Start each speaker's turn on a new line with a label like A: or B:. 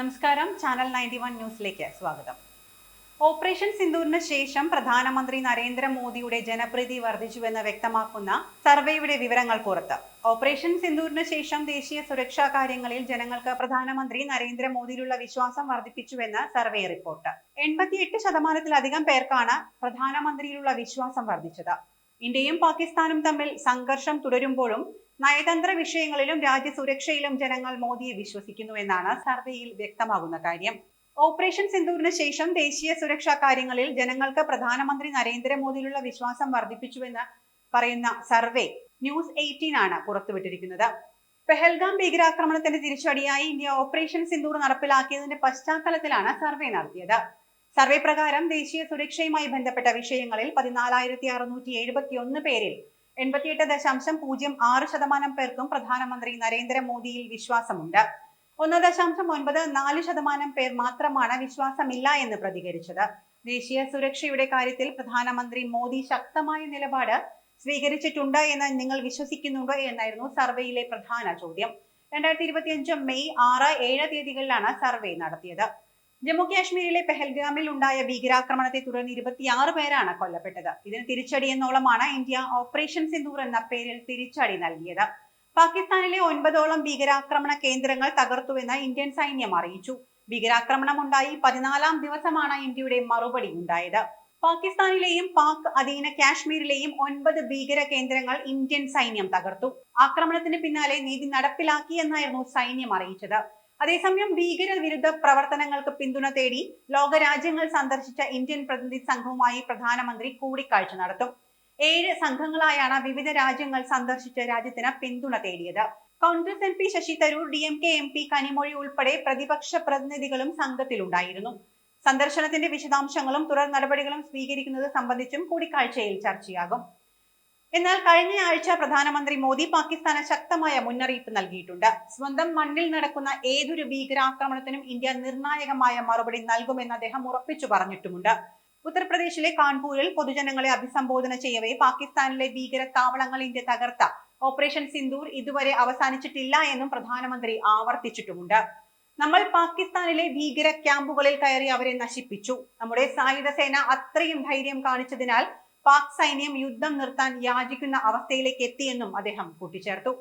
A: നമസ്കാരം. Channel ninety one ന്യൂസിലേക്ക് സ്വാഗതം. ഓപ്പറേഷൻ സിന്ദൂറിന് ശേഷം പ്രധാനമന്ത്രി നരേന്ദ്രമോദിയുടെ ജനപ്രീതി വർദ്ധിച്ചുവെന്ന് വ്യക്തമാക്കുന്ന സർവേയുടെ വിവരങ്ങൾ പുറത്ത്. ഓപ്പറേഷൻ സിന്ദൂറിന് ശേഷം ദേശീയ സുരക്ഷാ കാര്യങ്ങളിൽ ജനങ്ങൾക്ക് പ്രധാനമന്ത്രി നരേന്ദ്രമോദിയിലുള്ള വിശ്വാസം വർദ്ധിപ്പിച്ചുവെന്ന് സർവേ റിപ്പോർട്ട്. എൺപത്തിയെട്ട് ശതമാനത്തിലധികം പേർക്കാണ് പ്രധാനമന്ത്രിയിലുള്ള വിശ്വാസം വർദ്ധിച്ചത്. ഇന്ത്യയും പാകിസ്ഥാനും തമ്മിൽ സംഘർഷം തുടരുമ്പോഴും നയതന്ത്ര വിഷയങ്ങളിലും രാജ്യസുരക്ഷയിലും ജനങ്ങൾ മോദിയെ വിശ്വസിക്കുന്നു എന്നാണ് സർവേയിൽ വ്യക്തമാകുന്ന കാര്യം. ഓപ്പറേഷൻ സിന്ദൂറിന് ശേഷം ദേശീയ സുരക്ഷാ കാര്യങ്ങളിൽ ജനങ്ങൾക്ക് പ്രധാനമന്ത്രി നരേന്ദ്രമോദിയിലുള്ള വിശ്വാസം വർദ്ധിപ്പിച്ചുവെന്ന് പറയുന്ന സർവേ ന്യൂസ് എയ്റ്റീൻ ആണ് പുറത്തുവിട്ടിരിക്കുന്നത്. പെഹൽഗാം ഭീകരാക്രമണത്തിന്റെ തിരിച്ചടിയായി ഇന്ത്യ ഓപ്പറേഷൻ സിന്ദൂർ നടപ്പിലാക്കിയതിന്റെ പശ്ചാത്തലത്തിലാണ് സർവേ നടത്തിയത്. സർവേ പ്രകാരം ദേശീയ സുരക്ഷയുമായി ബന്ധപ്പെട്ട വിഷയങ്ങളിൽ പതിനാലായിരത്തി അറുന്നൂറ്റി എഴുപത്തി ഒന്ന് പേരിൽ എൺപത്തിയെട്ട് ദശാംശം പൂജ്യം ആറ് ശതമാനം പേർക്കും പ്രധാനമന്ത്രി നരേന്ദ്രമോദിയിൽ വിശ്വാസമുണ്ട്. ഒന്ന് ദശാംശം ഒൻപത് നാല് ശതമാനം പേർ മാത്രമാണ് വിശ്വാസമില്ല എന്ന് പ്രതികരിച്ചത്. ദേശീയ സുരക്ഷയുടെ കാര്യത്തിൽ പ്രധാനമന്ത്രി മോദി ശക്തമായ നിലപാട് സ്വീകരിച്ചിട്ടുണ്ട് എന്ന് നിങ്ങൾ വിശ്വസിക്കുന്നുണ്ടോ എന്നായിരുന്നു സർവേയിലെ പ്രധാന ചോദ്യം. രണ്ടായിരത്തി ഇരുപത്തിയഞ്ച് മെയ് ആറ് ഏഴ് തീയതികളിലാണ് സർവേ നടത്തിയത്. ജമ്മു കാശ്മീരിലെ പെഹൽഗാമിൽ ഉണ്ടായ ഭീകരാക്രമണത്തെ തുടർന്ന് ഇരുപത്തിയാറ് പേരാണ് കൊല്ലപ്പെട്ടത്. ഇതിന് തിരിച്ചടി എന്നോളമാണ് ഇന്ത്യ ഓപ്പറേഷൻ സിന്ദൂർ എന്ന പേരിൽ തിരിച്ചടി നൽകിയത്. പാകിസ്ഥാനിലെ ഒൻപതോളം ഭീകരാക്രമണ കേന്ദ്രങ്ങൾ തകർത്തുവെന്ന് ഇന്ത്യൻ സൈന്യം അറിയിച്ചു. ഭീകരാക്രമണം ഉണ്ടായി പതിനാലാം ദിവസമാണ് ഇന്ത്യയുടെ മറുപടി ഉണ്ടായത്. പാകിസ്ഥാനിലെയും പാക് അധീന കാശ്മീരിലെയും ഒൻപത് ഭീകര കേന്ദ്രങ്ങൾ ഇന്ത്യൻ സൈന്യം തകർത്തു. ആക്രമണത്തിന് പിന്നാലെ നീതി നടപ്പിലാക്കിയെന്നായിരുന്നു സൈന്യം അറിയിച്ചത്. അതേസമയം ഭീകര വിരുദ്ധ പ്രവർത്തനങ്ങൾക്ക് പിന്തുണ തേടി ലോകരാജ്യങ്ങൾ സന്ദർശിച്ച ഇന്ത്യൻ പ്രതിനിധി സംഘവുമായി പ്രധാനമന്ത്രി കൂടിക്കാഴ്ച നടത്തും. ഏഴ് സംഘങ്ങളായാണ് വിവിധ രാജ്യങ്ങൾ സന്ദർശിച്ച രാജ്യത്തിന് പിന്തുണ തേടിയത്. Congress M P Shashi Tharoor D M K M P Kanimozhi ഉൾപ്പെടെ പ്രതിപക്ഷ പ്രതിനിധികളും സംഘത്തിലുണ്ടായിരുന്നു. സന്ദർശനത്തിന്റെ വിശദാംശങ്ങളും തുടർ നടപടികളും സ്വീകരിക്കുന്നത് സംബന്ധിച്ചും കൂടിക്കാഴ്ചയിൽ ചർച്ചയാകും. എന്നാൽ കഴിഞ്ഞ ആഴ്ച പ്രധാനമന്ത്രി മോദി പാകിസ്ഥാന് ശക്തമായ മുന്നറിയിപ്പ് നൽകിയിട്ടുണ്ട്. സ്വന്തം മണ്ണിൽ നടക്കുന്ന ഏതൊരു ഭീകരാക്രമണത്തിനും ഇന്ത്യ നിർണായകമായ മറുപടി നൽകുമെന്ന് അദ്ദേഹം ഉറപ്പിച്ചു പറഞ്ഞിട്ടുമുണ്ട്. ഉത്തർപ്രദേശിലെ കാൺപൂരിൽ പൊതുജനങ്ങളെ അഭിസംബോധന ചെയ്യവേ പാകിസ്ഥാനിലെ ഭീകര താവളങ്ങൾ ഇന്ത്യ തകർത്ത. ഓപ്പറേഷൻ സിന്ദൂർ ഇതുവരെ അവസാനിച്ചിട്ടില്ല എന്നും പ്രധാനമന്ത്രി ആവർത്തിച്ചിട്ടുമുണ്ട്. നമ്മൾ പാകിസ്ഥാനിലെ ഭീകര ക്യാമ്പുകളിൽ കയറി അവരെ നശിപ്പിച്ചു. നമ്മുടെ സായുധ സേന അത്രയും ധൈര്യം കാണിച്ചതിനാൽ പാക് സൈന്യം യുദ്ധം നിർത്താൻ യാചിക്കുന്ന അവസ്ഥയിലേക്ക് എത്തിയെന്നും അദ്ദേഹം കൂട്ടിച്ചേർത്തു.